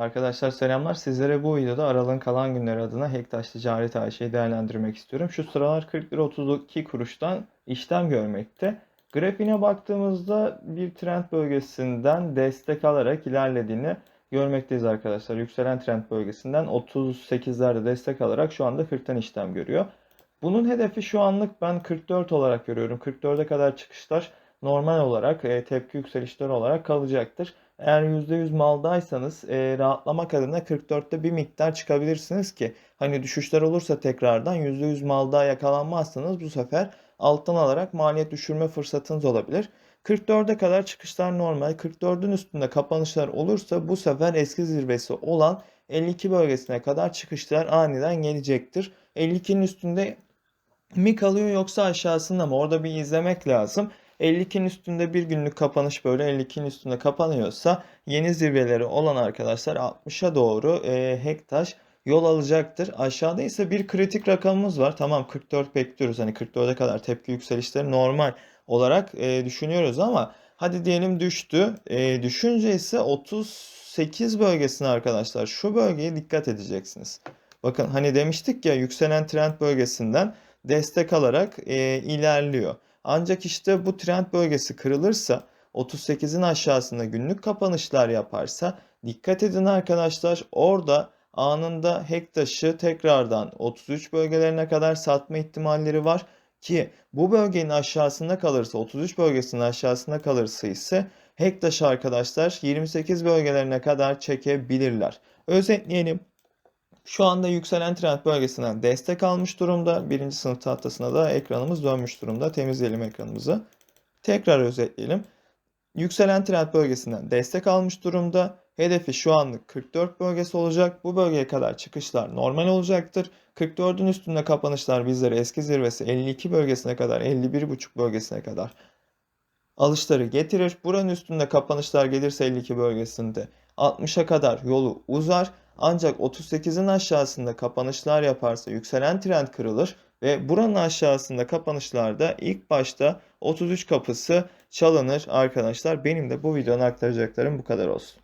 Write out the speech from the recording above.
Arkadaşlar selamlar. Sizlere bu videoda aralığın kalan günleri adına Hektaş Ticaret AŞ'yi değerlendirmek istiyorum. Şu sıralar 40 lira 32 kuruştan işlem görmekte. Grafiğine baktığımızda bir trend bölgesinden destek alarak ilerlediğini görmekteyiz arkadaşlar. Yükselen trend bölgesinden 38'lerde destek alarak şu anda 40'tan işlem görüyor. Bunun hedefi şu anlık ben 44 olarak görüyorum. 44'e kadar çıkışlar normal olarak e, tepki yükselişleri olarak kalacaktır. Eğer %100 maldaysanız e, rahatlamak adına 44'te bir miktar çıkabilirsiniz ki hani düşüşler olursa tekrardan %100 malda yakalanmazsanız bu sefer alttan alarak maliyet düşürme fırsatınız olabilir. 44'e kadar çıkışlar normal. 44'ün üstünde kapanışlar olursa bu sefer eski zirvesi olan 52 bölgesine kadar çıkışlar aniden gelecektir. 52'nin üstünde mi kalıyor yoksa aşağısında mı? Orada bir izlemek lazım. 52'nin üstünde bir günlük kapanış böyle 52'nin üstünde kapanıyorsa yeni zirveleri olan arkadaşlar 60'a doğru e, Hektaş yol alacaktır. Aşağıda ise bir kritik rakamımız var. Tamam 44 bekliyoruz. Hani 44'e kadar tepki yükselişleri normal olarak e, düşünüyoruz ama hadi diyelim düştü. E, düşünce ise 38 bölgesine arkadaşlar şu bölgeye dikkat edeceksiniz. Bakın hani demiştik ya yükselen trend bölgesinden destek alarak e, ilerliyor. Ancak işte bu trend bölgesi kırılırsa 38'in aşağısında günlük kapanışlar yaparsa dikkat edin arkadaşlar orada anında Hektaş'ı tekrardan 33 bölgelerine kadar satma ihtimalleri var ki bu bölgenin aşağısında kalırsa 33 bölgesinin aşağısında kalırsa ise Hektaş arkadaşlar 28 bölgelerine kadar çekebilirler. Özetleyelim. Şu anda yükselen trend bölgesinden destek almış durumda. Birinci sınıf tahtasına da ekranımız dönmüş durumda. Temizleyelim ekranımızı. Tekrar özetleyelim. Yükselen trend bölgesinden destek almış durumda. Hedefi şu anlık 44 bölgesi olacak. Bu bölgeye kadar çıkışlar normal olacaktır. 44'ün üstünde kapanışlar bizlere eski zirvesi 52 bölgesine kadar 51,5 bölgesine kadar alışları getirir. Buranın üstünde kapanışlar gelirse 52 bölgesinde 60'a kadar yolu uzar. Ancak 38'in aşağısında kapanışlar yaparsa yükselen trend kırılır ve buranın aşağısında kapanışlarda ilk başta 33 kapısı çalınır arkadaşlar. Benim de bu videonun aktaracaklarım bu kadar olsun.